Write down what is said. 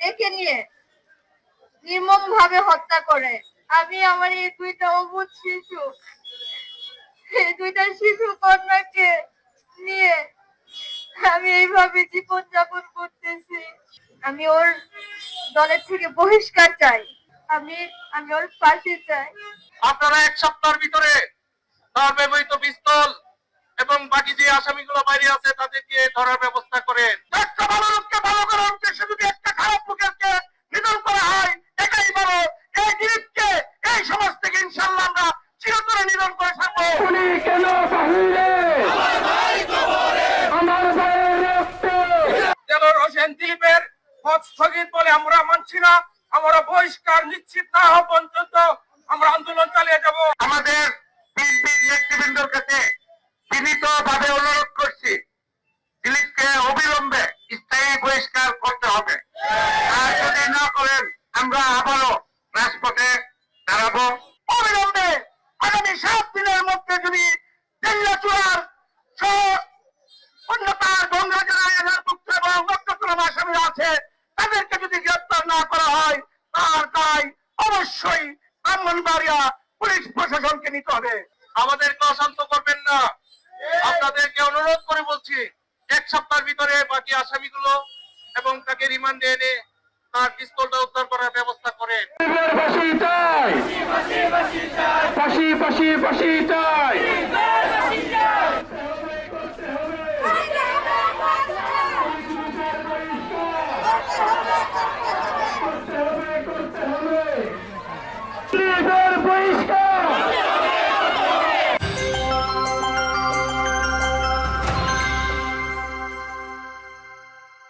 ডেকে নিয়ে নির্মম ভাবে হত্যা করে। আমি আমার এই দুইটা অবুধ শিশু এই দুইটা শিশু কন্যাকে নিয়ে আমি এইভাবে জীবন যাপন করতেছি। আমি ওর দলের থেকে বহিষ্কার চাই। আমি আমি ওর পাশে চাই। আপনারা এক সপ্তাহের ভিতরে তার ব্যবহৃত পিস্তল এবং বাকি যে আসামিগুলো বাইরে আছে তাদেরকে ধরার ব্যবস্থা করেন। চিরতরে করে থাকব। উনি কেন বাহিরে আমার ভাইয়ের রক্ত। দেলোয়ার হোসেন দিলীপের পদ স্থগিত বলে আমরা মানছি না। আমরা বহিষ্কার নিশ্চিত না হওয়া পর্যন্ত আমরা আন্দোলন চালিয়ে যাব। আমাদের বিএনপির নেতৃবৃন্দর কাছে ভাবে অনুরোধ করছি দিলীপকে অবিলম্বে স্থায়ী বহিষ্কার করতে হবে। আর যদি না করেন আমরা আবারও রাজপথে দাঁড়াবো। আগামী সাত দিনের মধ্যে যদি দিল্লা চূড়ার অন্যতার গঙ্গা জেলার মুক্ত এবং নক্ষত্রম আসামি আছে তাদেরকে যদি গ্রেপ্তার না করা হয় তার দায় অবশ্যই ব্রাহ্মণবাড়িয়া পুলিশ প্রশাসনকে নিতে হবে। আমাদেরকে অশান্ত করবেন না। আপনাদেরকে অনুরোধ করে বলছি এক সপ্তাহের ভিতরে বাকি আসামিগুলো এবং তাকে রিমান্ডে এনে তার পিস্তলটা উদ্ধার করার ব্যবস্থা করেন। ফাঁসি ফাঁসি চাই। বহিষ্কার।